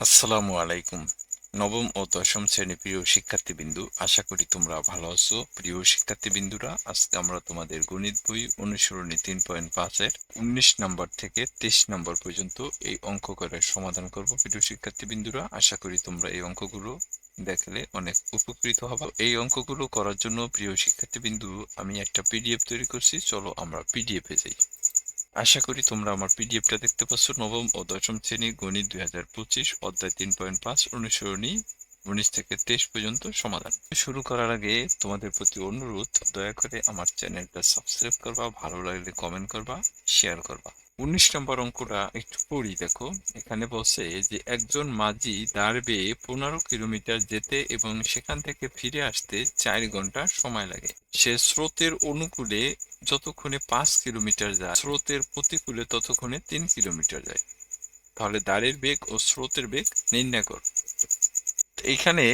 আসসালামু আলাইকুম। নবম ও দশম শ্রেণি প্রিয় শিক্ষার্থীবৃন্দু, আশা করি তোমরা ভালো আছো। প্রিয় শিক্ষার্থীবৃন্দুরা, আজকে আমরা তোমাদের গণিত বই অনুসরণী তিন পয়েন্ট পাঁচের উনিশ নম্বর থেকে তেইশ নম্বর পর্যন্ত এই অঙ্ক করে সমাধান করব। প্রিয় শিক্ষার্থীবৃন্দুরা, আশা করি তোমরা এই অঙ্কগুলো দেখলে অনেক উপকৃত হবে। এই অঙ্কগুলো করার জন্য প্রিয় শিক্ষার্থীবৃন্দু, আমি একটা পিডিএফ তৈরি করছি। চলো আমরা পিডিএফ যাই। আশা করি তোমরা আমার পিডিএফটা দেখতে পাচ্ছ। নবম ও দশম শ্রেণি গণিত দুই হাজার পঁচিশ, অধ্যায় তিন পয়েন্ট পাঁচ অনুসরণী উনিশ থেকে তেইশ পর্যন্ত সমাধান। শুরু করার আগে তোমাদের প্রতি অনুরোধ, দয়া করে আমার চ্যানেলটা সাবস্ক্রাইব করবা, ভালো লাগলে কমেন্ট করবা শেয়ার করবা। উনিশ নম্বর অঙ্কটা একটু পড়ি, দেখো। এখানে বলছে যে, একজন মাঝি দাঁড় বেয়ে পনেরো কিলোমিটার যেতে এবং সেখান থেকে ফিরে আসতে চার ঘণ্টা সময় লাগে। সে স্রোতের অনুকূলে যতক্ষণে পাঁচ কিলোমিটার যায়, স্রোতের প্রতিকূলে ততক্ষণে তিন কিলোমিটার যায়। তাহলে দাঁড়ের বেগ ও স্রোতের বেগ নির্ণয় কর। এইখানে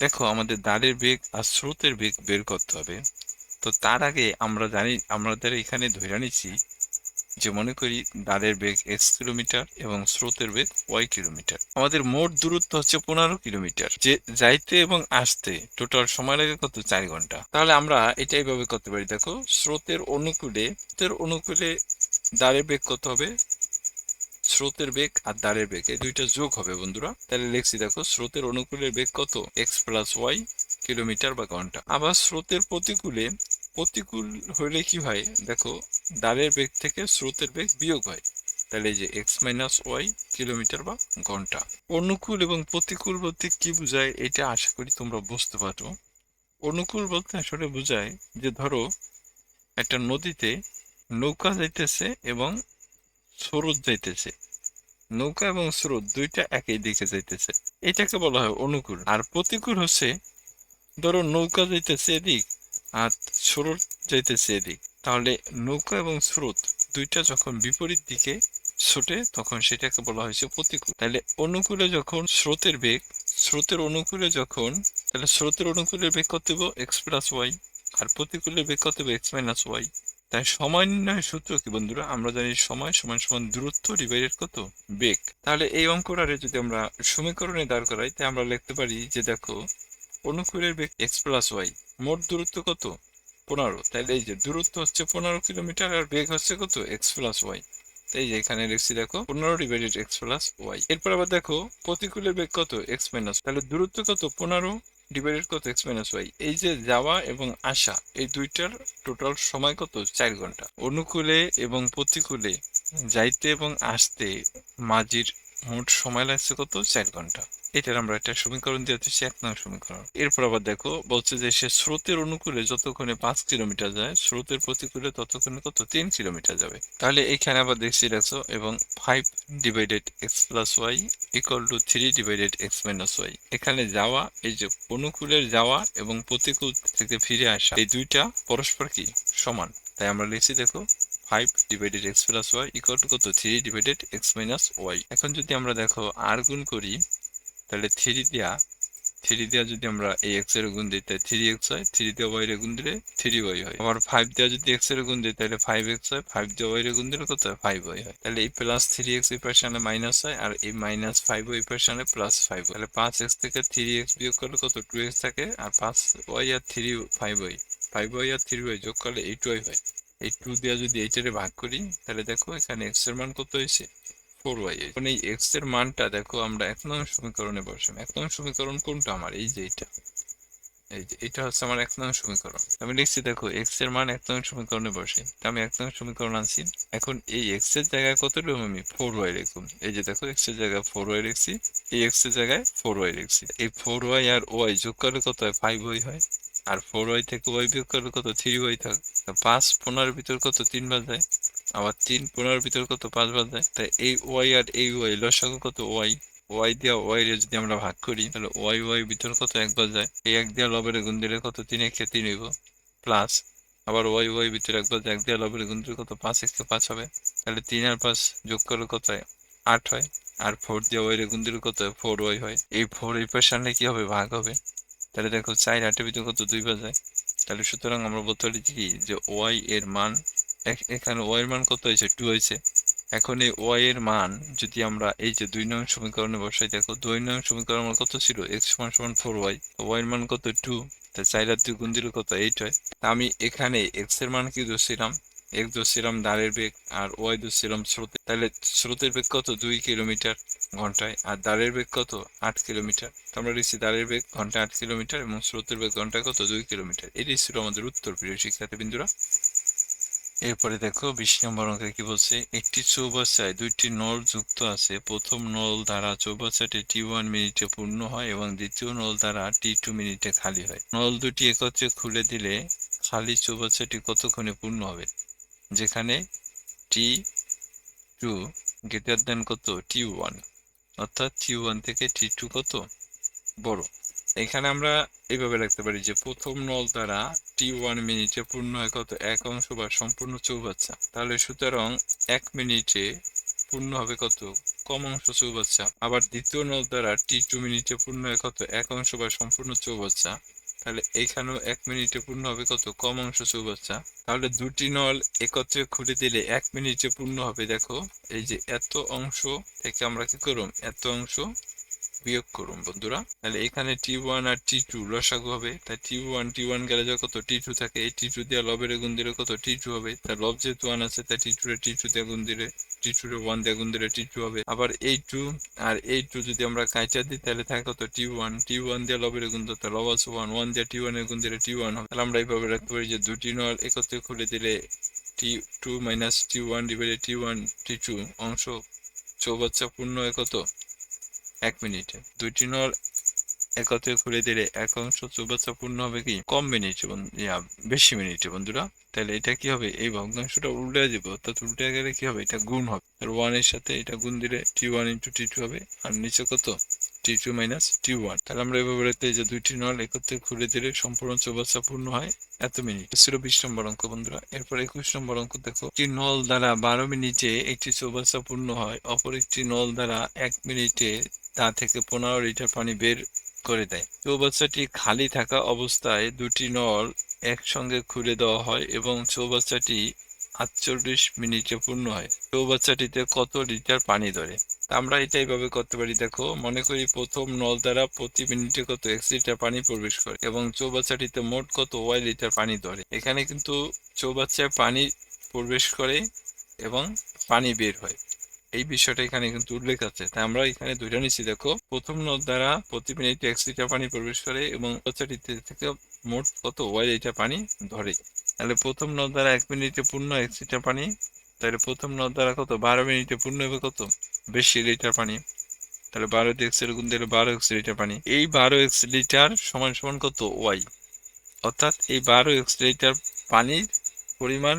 দেখো, আমাদের দাঁড়ের বেগ আর স্রোতের বেগ বের করতে হবে। তো তার আগে আমরা জানি, আমাদের এখানে ধরে নিচ্ছি যে মনে করি দাঁড়ের বেগ এক্স কিলোমিটার এবং স্রোতের বেগ ওয়াই কিলোমিটার। আমাদের মোট দূরত্ব হচ্ছে পনেরো কিলোমিটার। যে যাইতে এবং আসতে টোটাল সময় লাগে কত? চার ঘণ্টা। তাহলে আমরা এটা এইভাবে করতে পারি। দেখো, স্রোতের অনুকূলে স্রোতের অনুকূলে দাঁড়ের বেগ কত হবে? স্রোতের বেগ আর দাঁড়ের বেগ, এই দুইটা যোগ হবে বন্ধুরা। তাহলে লিখছি, দেখো, স্রোতের অনুকূলের বেগ কত? এক্স প্লাস ওয়াই কিলোমিটার বা ঘণ্টা। আবার স্রোতের প্রতিকূলে প্রতিকূল হইলে কি হয়? দেখো দাঁড়ের বেগ থেকে স্রোতের বেগ বিয়োগ হয়। তাহলে এই যে এক্স মাইনাস ওয়াই কিলোমিটার বা ঘণ্টা। অনুকূল এবং প্রতিকূল বলতে কি বোঝায় এটা আশা করি তোমরা বুঝতে পারো। অনুকূল বলতে আসলে বোঝায় যে ধরো, একটা নদীতে নৌকা যাইতেছে এবং স্রোত যাইতেছে। নৌকা এবং স্রোত দুইটা একই দিকে যাইতেছে। এটাকে বলা হয় অনুকূল। আর প্রতিকূল হচ্ছে, ধরো নৌকা যাইতেছে এদিক আর স্রোত যাইতেছে এদিক। তাহলে নৌকা এবং স্রোত দুইটা যখন বিপরীত দিকে ছোটে, তখন সেটাকে বলা হয়েছে প্রতিকূল। তাহলে অনুকূলে যখন স্রোতের বেগ, স্রোতের অনুকূলে যখন, তাহলে স্রোতের অনুকূলের বেগ কত এক্স প্লাস ওয়াই আর প্রতিকূলের বেগ কত এক্স মাইনাস ওয়াই তাই সময় নির্ণয়ের সূত্র কি বন্ধুরা? আমরা জানি সময় সমান সমান দূরত্ব ডিভাইডেড কত? বেগ। তাহলে এই অঙ্কটারে যদি আমরা সমীকরণে দাঁড় করাই, তাই আমরা লিখতে পারি যে দেখো, অনুকূলের বেগ এক্স প্লাস ওয়াই মোট দূরত্ব কত? পনেরো। তাহলে এই যে দূরত্ব হচ্ছে পনেরো কিলোমিটার আর বেগ হচ্ছে কত? X plus y. এই যে এখানে লিখছি, দেখো, পনেরো ডিভাইডেড এক্স প্লাস ওয়াই। এরপর আবার দেখো, প্রতিকূলের বেগ কত? X minus. তাহলে দূরত্ব কত? পনেরো ডিভাইডেড কত? X minus y. এই যে যাওয়া এবং আসা, এই দুইটার টোটাল সময় কত? চার ঘণ্টা। অনুকূলে এবং প্রতিকূলে, যাইতে এবং আসতে, মাঝির মোট সময় লাগছে কত? চার ঘণ্টা। এটার আমরা একটা সমীকরণ দিয়ে দিচ্ছি, এক নং সমীকরণ। এরপর আবার দেখো, বলছে যে সে স্রোতের অনুকূলে যতক্ষণে পাঁচ কিলোমিটার যায়, স্রোতের প্রতিকূলে ততক্ষণে কত? তিন কিলোমিটার যাবে। তাহলে এখানে আবার দেখছি দেখছ এবং five divided x plus y equal to three divided x minus y এখানে যাওয়া, এই যে অনুকূলের যাওয়া এবং প্রতিকূল থেকে ফিরে আসা, এই দুইটা পরস্পর কি? সমান। তাই আমরা লিখছি, দেখো five divided x plus y equal to কত? Three divided x minus y এখন যদি আমরা দেখো আর গুণ করি, তাহলে থ্রি দিয়া থ্রি দিয়া যদি আমরা এই এক্সের গুণ দিই, তাহলে থ্রি এক্স হয় থ্রি দিয়ে ওয়াই এর গুণ দিলে থ্রি ওয়াই হয়। আবার ফাইভ দিয়া যদি এক্সের গুণ দিই, তাহলে ফাইভ এক্স হয় ফাইভ দিয়ে ওয়াই এর গুণ দিলে কত? হয় ফাইভ ওয়াই হয়। তাহলে এই প্লাস থ্রি এক্স এই পার্সেন্টে মাইনাস হয়, আর এই মাইনাস ফাইভ ওই প্লাস ফাইভ তাহলে পাঁচ এক্স থেকে থ্রি এক্স বিয়োগ করলে কত? টু এক্স থাকে, আর পাঁচ ওয়াই আর three five y five y আর থ্রি ওয়াই যোগ করলে এইট হয়। এই টু দিয়ে যদি এইটারে ভাগ করি, তাহলে দেখো এখানে এক্সের মান কত হয়েছে? ফোর ওয়াই এখন এই এক্সের মানটা দেখো আমরা এক নম্বর সমীকরণে বসাম এক নং সমীকরণ কোনটা আমার? এই যে এটা। এই যে, এটা হচ্ছে আমার এক নং সমীকরণ। আমি লিখছি দেখো এক্সের মান এক নং সমীকরণে বসে। আমি এক নং সমীকরণ আনছি। এখন এই এক্সের জায়গায় কত লিখব আমি? ফোর ওয়াই লিখুন এই যে দেখো এক্সের জায়গায় ফোর ওয়াই লিখছি। এই এক্সের জায়গায় ফোর ওয়াই লিখছি। এই ফোর ওয়াই আর ওয়াই যোগ করলে কত হয়? ফাইভ ওয়াই হয়। আর ফোর ওয়াই থেকে ওয়াই বিয়োগ করলে কত? থ্রি ওয়াই থাকে। পাঁচ পনেরোর ভিতর কত? তিন যায়। আবার তিন পনেরোর ভিতর কত? পাঁচ যায়। তাই এই ওয়াই আর এই ওয়াই লসাগু কত? ওয়াই ওয়াই দিয়া ওয়াই রে যদি আমরা ভাগ করি, তাহলে ওয়াই ওয়াই ভিতর কত? একবার যায়। এই এক দিয়া লবের গুণ দিলে কত? তিন একে তিন হইব। প্লাস আবার ওয়াই ওয়াই ভিতরে একবার এক দিয়া লবের গুণ দিলে কত? পাঁচ একে পাঁচ হবে। তাহলে তিন আর পাঁচ যোগ করলে কত আট হয়। আর ফোর দিয়ে ওয়াই রে গুণ দিলে কত? ফোর ওয়াই হয়। এই ফোর এই পার্সেন্টে কি হবে? ভাগ হবে। তাহলে দেখো চার আটের ভিতরে কত দুই বার যায় তাহলে সুতরাং আমরা বলতে পারি কি? যে ওয়াই এর মান এখানে ওয়াই এর মান কত হয়েছে? টু হয়েছে। এখন এই ওয়াই এর মান যদি আমরা এই যে দুই নং সমীকরণে বসাই, দেখো দুই নং সমীকরণ কত ছিল? এক্স সমান সমান ফোর ওয়াই ওয়াই এর মান কত? টু তা চার আর দুই গুণ দিলে কত? এইট হয়। তা আমি এখানে এক্সের মান কি ধরছিলাম? এক্স ধরছিলাম দাঁড়ের বেগ আর ওয়াই ধরছিলাম স্রোতে তাহলে স্রোতের বেগ কত? দুই কিলোমিটার। ঘন্টায়, আর দাঁড়ের বেগ কত? আট কিলোমিটার। তো আমরা লিখছি দাঁড়ের বেগ ঘন্টায় আট কিলোমিটার এবং স্রোতের বেগ ঘন্টায় কত? দুই কিলোমিটার। এটাই ছিল আমাদের উত্তর, প্রিয় শিক্ষার্থী বিন্দুরা। এরপরে দেখো, বিশ নম্বর অঙ্কে কি বলছে? একটি চৌবাচ্চায় দুইটি নল যুক্ত আছে। প্রথম নল দ্বারা চৌবাচ্চাটি টি ওয়ান মিনিটে পূর্ণ হয় এবং দ্বিতীয় নল দ্বারা টি টু মিনিটে খালি হয়। নল দুটি একত্রে খুলে দিলে খালি চৌবাচ্চাটি কতক্ষণে পূর্ণ হবে? যেখানে টি টু গ্রেটার দেন কত? টি ওয়ান অর্থাৎ টি ওয়ান থেকে টি টু কত? বড়। এখানে আমরা এভাবে রাখতে পারি যে প্রথম নল দ্বারা টি ওয়ান মিনিটে পূর্ণ হয় কত? এক অংশ বা সম্পূর্ণ চৌবাচ্চা। তাহলে সুতরাং এক মিনিটে পূর্ণ হবে কত? কম অংশ চৌবাচ্চা। আবার দ্বিতীয় নল দ্বারা টি টু মিনিটে পূর্ণ হয় কত? এক অংশ বা সম্পূর্ণ চৌবাচ্চা। তাহলে এখানেও এক মিনিটে পূর্ণ হবে কত? কম অংশ চৌবাচ্চা। তাহলে দুটি নল একত্রে খুলে দিলে এক মিনিটে পূর্ণ হবে, দেখো। এই যে এত অংশ থেকে আমরা কি করুম? এত অংশ বিয়োগ করুন বন্ধুরা তাহলে এখানে টি ওয়ান আর টি টু লসাগু হবে তাই টি ওয়ান টি ওয়ান গেলে যা কত টি টু থাকে এই টি টু দিয়ে লবের গুণ দিলে কত টি টু হবে তার লব যেহেতু ওয়ান আছে তাই টি টু রে টি টু দিয়ে গুণ দিলে টি টু রে ওয়ান দিয়ে গুণ দিলে টি টু হবে আবার এই টু আর এই টু যদি আমরা কাইটা দিই তাহলে থাকে কত টি ওয়ান টি ওয়ান দিয়ে লবের গুণ দিতে লব আছে ওয়ান ওয়ান দিয়ে টি ওয়ানের গুণ দিলে টি ওয়ান হবে তাহলে আমরা এইভাবে রাখতে পারি যে দুটি নল একত্রে খুলে দিলে t two minus t one divided t one t two অংশ চৌবাচ্চা পূর্ণ হয় কত এক মিনিটে। দুইটি নল একত্রে খুলে দিলে এক অংশ চৌবাচ্চা পূর্ণ হবে কি? কম মিনিটে ইয়া, বেশি মিনিটে বন্ধুরা। তাহলে এটা কি হবে? এই ভগ্নাংশটা উল্টে যাবে অর্থাৎ উল্টে গেলে কি হবে? এটা গুণ হবে। আর ওয়ানের সাথে এটা গুণ দিলে t one into t two হবে। আর নিচে কত? T two minus t one তাহলে আমরা এভাবে রাখতে যে দুইটি নল একত্রে খুলে দিলে সম্পূর্ণ চৌবাচ্চা পূর্ণ হয় এত মিনিট। ছিল বিশ নম্বর অঙ্ক বন্ধুরা। এরপর একুশ নম্বর অঙ্ক দেখো। একটি নল দ্বারা বারো মিনিটে একটি চৌবাচ্চা পূর্ণ হয়। অপর একটি নল দ্বারা এক মিনিটে তা থেকে পনেরো লিটার পানি বের করে দেয়। চৌবাচ্চাটি খালি থাকা অবস্থায় দুটি নল একসঙ্গে খুলে দেওয়া হয় এবং চৌবাচ্চাটি আটচল্লিশ মিনিটে পূর্ণ হয়। চৌবাচ্চাটিতে কত লিটার পানি ধরে? আমরা এটা এইভাবে করতে পারি, দেখো, মনে করি প্রথম নল দ্বারা প্রতি মিনিটে কত এক লিটার পানি প্রবেশ করে এবং চৌবাচ্চাটিতে মোট কত ওয়াই লিটার পানি ধরে। এখানে কিন্তু চৌবাচ্চায় পানি প্রবেশ করে এবং পানি বের হয়। এই বিষয়টা এখানে কিন্তু উল্লেখ আছে। তাই আমরা এখানে দুইটা নিচ্ছি। দেখো, প্রথম নল দ্বারা প্রতি মিনিটে এক লিটার পানি প্রবেশ করে এবং চৌবাচ্চাটিতে থেকে মোট কত? ওয়াই লিটার পানি ধরে। তাহলে প্রথম নল দ্বারা এক মিনিটে পূর্ণ এক লিটার পানি, তাহলে প্রথম নল দ্বারা কত? বারো মিনিটে পূর্ণ হবে কত? বেশি লিটার পানি। তাহলে বারো এক্সের গুণ দিলে বারো এক্স লিটার পানি। এই বারো এক্স লিটার সমান সমান কত? ওয়াই অর্থাৎ এই বারো এক্স লিটার পানির পরিমাণ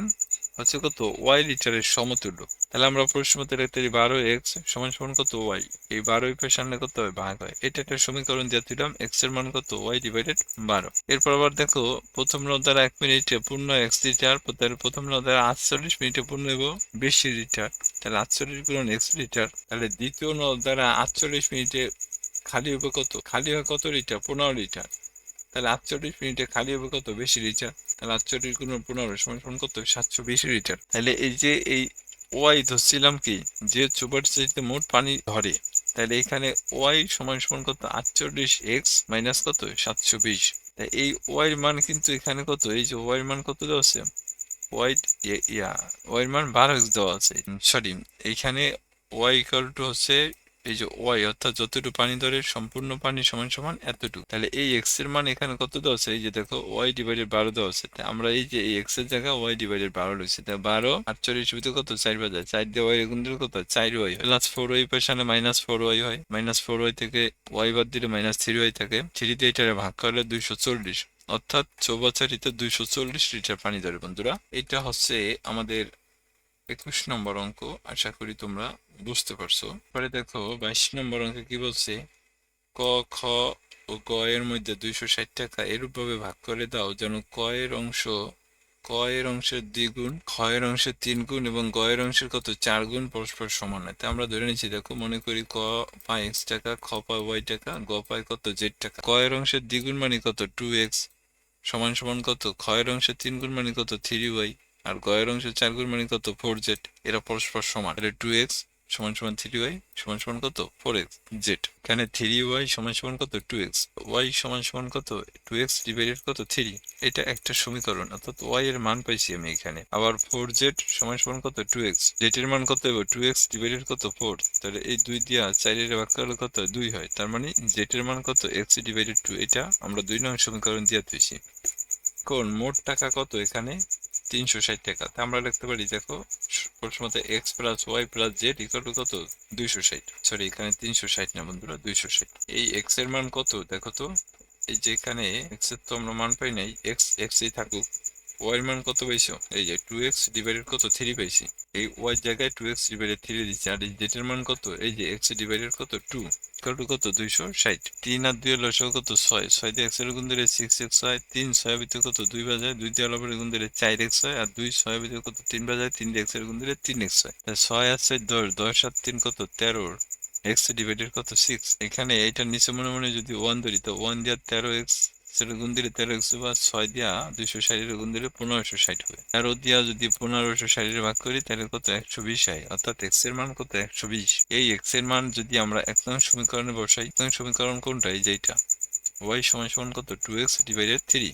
হচ্ছে কত ওয়াই লিটারের সমতুল্য। তাহলে আমরা প্রশ্নতে রাখতে পারি বারো এক্স সমান সমান কত ওয়াই এই বারো এর সামনে কত হয়? ভাগ হয়। এটা একটা সমীকরণ দিয়ে দিলাম এক্সের মান কত? ওয়াই ডিভাইডেড বারো। এরপর আবার দেখো, প্রথম নল দ্বারা এক মিনিটে পূর্ণ এক্স লিটার প্রথম নল দ্বারা আটচল্লিশ মিনিটে পূর্ণ এবং বেশি লিটার তাহলে আটচল্লিশ গুণ এক্স লিটার তাহলে দ্বিতীয় নল দ্বারা আটচল্লিশ মিনিটে খালি হবে কত? খালি হয় কত লিটার পনেরো লিটার তাহলে আটচল্লিশ মিনিটে খালি হবে কত? বেশি লিটার তাহলে আটচল্লিশ গুণ পনেরো, সমান সমান কত সাতশো বেশি লিটার। তাহলে এই যে এই ওয়াই ধরছিলাম কি, যে চোবার চাইতে মোট পানি ধরে, তাহলে এখানে ওয়াই সমান সমান কত আটচল্লিশ এক্স মাইনাস কত সাতশো বিশ। তাই এই ওয়াই এর মান কিন্তু এখানে কত? এই যে ওয়াই মান কত দেওয়া আছে? ওয়াই ইয়া, ওয়াই এর মান বারো এক্স দেওয়া আছে সরি এইখানে ওয়াই ইকাল টু হচ্ছে এই যে ওয়াই অর্থাৎ যতটুকু পানি ধরে সম্পূর্ণ পানি সমান সমান এতটুকু। তাহলে এই এক্সের মান এখানে কত দেওয়া আছে? এই যে দেখো ওয়াই ডিভাইডেড বারো দেওয়া আছে। আমরা এই যে এক্সের জায়গায় ওয়াই ডিভাইডেড বারো রয়েছে। তাই বারো আটচল্লিশ ভিতরে কত? চার বাজার। চার দিয়ে ওয়াই গুণ দিলে কত? চার ওয়াই প্লাস ফোর ওয়াই পেছনে মাইনাস ফোর ওয়াই হয়। মাইনাস ফোর ওয়াই থেকে ওয়াই বাদ দিলে মাইনাস থ্রি ওয়াই থাকে। থ্রি দিয়ে এটারে ভাগ করলে দুইশো চল্লিশ। অর্থাৎ চৌবাচারিতে দুইশো চল্লিশ লিটার পানি ধরে বন্ধুরা। এটা হচ্ছে আমাদের একুশ নম্বর অঙ্ক, আশা করি তোমরা বুঝতে পারছ। পরে দেখো, বাইশ নম্বর অঙ্কে কি বলছে? ক, খ ও গ এর মধ্যে দুইশো ষাট টাকা এরূপভাবে ভাগ করে দাও যেন ক এর অংশ, ক এর অংশের দ্বিগুণ, খ এর অংশের তিন গুণ এবং গ এর অংশের কত? চার গুণ পরস্পর সমান হয়। তা আমরা ধরে নিচ্ছি, দেখো, মনে করি ক পায় এক্স টাকা, খ পায় ওয়াই টাকা, গ পায় কত? জেড টাকা। ক এর অংশের দ্বিগুণ মানে কত? টু এক্স সমান সমান কত? খ এর অংশের তিন গুণ মানে কত? Three Y. আর গয়ের অংশ চার গুণ মানে কত? ফোর জেড এরা পরস্পর সমান। তাহলে টু এক্স সমান সমান থ্রি ওয়াই সমান সমান কত? ফোর এক্স জেড এখানে থ্রি ওয়াই সমান সমান কত? টু এক্স ওয়াই সমান সমান কত? টু এক্স ডিভাইডেড কত? থ্রি এটা একটা সমীকরণ, অর্থাৎ ওয়াই এর মান পাইছি আমি এখানে। আবার ফোর জেড সমান সমান কত? টু এক্স জেড এর মান কত হবে টু এক্স ডিভাইডেড কত? ফোর তাহলে এই দুই দিয়া চারের ভাগ করলে কত? দুই হয়। তার মানে জেড এর মান কত? এক্স ডিভাইডেড টু এটা আমরা দুই নং সমীকরণ দিয়ে দিয়েছি কোন? মোট টাকা কত এখানে? তিনশো ষাট টাকা। তা আমরা লিখতে পারি, দেখো প্রথমত x plus y plus z equal to কত দুইশো ষাট। সরি এখানে তিনশো ষাট না বন্ধুরা, দুইশো ষাট। এই এক্সের মান কত? দেখো তো, এই যেখানে এক্সের তো আমরা মান পাই নাই এক্স এক্স থাকুক। ওয়াই মান কত পাইছো? এই যে টু এক্স ডিভাইডেড কত? থ্রি পাইছি। এই ওয়াই জায়গায় টু এক্স ডিভাইডেড থ্রি দিচ্ছি আর এই জেড এর মান কত? এই যে এক্স ডিভাইডেড কত? টু টু কত? দুইশো ষাট। তিন আর দুই লসক কত? ছয়। ছয় এক্সের গুণ দিলে সিক্স এক্স হয়। তিন ছয় ভিতরে কত? দুই বাজায়। দুই দিয়ে আলাপের গুণ দিলে চার এক্স হয়। আর দুই ছয় ভিতরে কত? তিন বাজায়। তিন দিয়ে এক্সের গুণ দিলে তিন এক্স হয়। ছয় আর ছয় দশ। দশ আর তিন কত? তেরো। এক্স ডিভাইডেড কত? সিক্স এখানে এইটার নিচে মনে মনে যদি ওয়ান ধরি, তো ওয়ান দিয়ে তেরো এক্স গুণ দিলে তেরো একশো বা ছয় দিয়া দুইশো ষাটের গুণ দিলে পনেরোশো ষাট হবে। তেরো দিয়া যদি পনেরোশো ষাটের ভাগ করি, তাহলে কত? একশো বিশ হয় অর্থাৎ এক্সের মান কত? একশো বিশ। এই এক্সের মান যদি আমরা এক নং সমীকরণে বসাই, এক নং সমীকরণ কোনটা এই যেটা ওয়াই সমান সমান কত? টু এক্স ডিভাইডেড থ্রি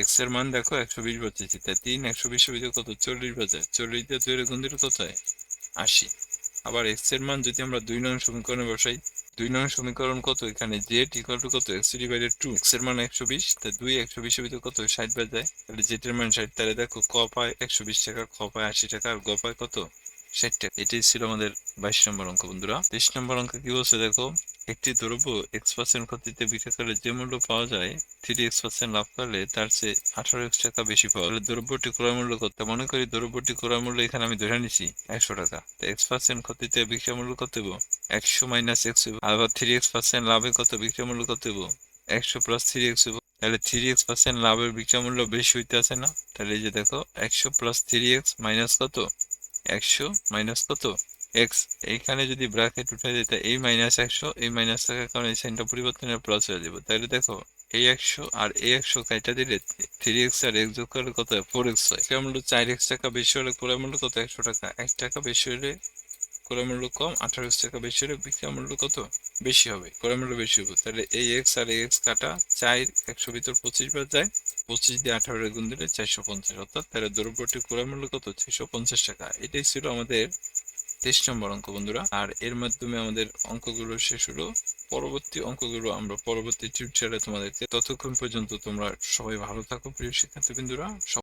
এক্সের মান দেখো, একশো বিশ বসেছি তাই তিন একশো ভিতরে কত? চল্লিশ বাজায়। চল্লিশ দিয়ে দুই গুণ দিলে কত হয়? আশি। আবার এক্সের মান যদি আমরা দুই নং সমীকরণে বসাই দুই নং সমীকরণ কত? এখানে জেড ইকুয়াল টু কত? এক্স ডিভাইডেড টু এক্সের মান একশো বিশ তা দুই একশো বিশের ভিতরে কত? ষাট বাজায় তাহলে জেড এর মান ষাট, তাহলে দেখো ক পায় একশো বিশ টাকা, খ পায় আশি টাকা, আর গ পায় কত? ষাট টাকা। এটাই ছিল আমাদের বাইশ নম্বর অঙ্ক, বন্ধুরা। তেইশ নম্বর অঙ্ক কি বলছে দেখো? একটি দ্রব্য এক্স পার্সেন্ট ক্ষতিতে বিক্রি করলে যে মূল্য পাওয়া যায় থ্রি এক্স পার্সেন্ট লাভ করলে তার চেয়ে আঠারো এক্স টাকা বেশি পাওয়া গেলে দ্রব্যটি ক্রয় মূল্য কত? মনে করি দ্রব্যটি ক্রয় মূল্য এখানে আমি ধরে নিছি একশো টাকা। তো এক্স পার্সেন্ট ক্ষতিতে বিক্রয় মূল্য কত দেবো একশো মাইনাস এক্স আবার থ্রি এক্স পার্সেন্ট লাভে কত বিক্রয় মূল্য কত দেবো একশো প্লাস থ্রি এক্স তাহলে থ্রি এক্স পার্সেন্ট লাভের বিক্রয় মূল্য বেশি হইতে আছে না? তাহলে এই যে দেখো, একশো প্লাস থ্রি এক্স মাইনাস কত? একশো মাইনাস কত? এক্স এইখানে যদি ব্র্যাকেট উঠে দিতে এই মাইনাস একশো, এই মাইনাস থাকার কারণে সাইনটা পরিবর্তনের প্লাস হয়ে যাবে। তাহলে দেখো, এই একশো আর এই একশো কাইটা দিলে থ্রি এক্স আর এক্স যোগ করলে কত ফোর এক্স হয়। ক্রয় মূল্য চার এক্স টাকা বেশি হলে ক্রয় মূল্য কত? একশো টাকা। এক টাকা বেশি হলে ক্রয় মূল্য কম, আঠারো টাকা বেশি হলে বিক্রয় মূল্য কত? বেশি হবে ক্রয় মূল্য বেশি হবে। তাহলে এই এক্স আর এক্স কাটা চার, একশো ভিতর পঁচিশ বার যায়। পঁচিশ দিয়ে আঠারো গুণ দিলে চারশো পঞ্চাশ। অর্থাৎ তাহলে দ্রব্যটির ক্রয় মূল্য কত? ছয়শো পঞ্চাশ টাকা। এটাই ছিল আমাদের তেইশ নম্বর অঙ্ক, বন্ধুরা। আর এর মাধ্যমে আমাদের অঙ্কগুলো শেষ হলো। পরবর্তী অঙ্কগুলো আমরা পরবর্তী টিউটোরিয়ালে তোমাদেরকে ততক্ষণ পর্যন্ত তোমরা সবাই ভালো থাকো, প্রিয় শিক্ষার্থী বিন্দুরা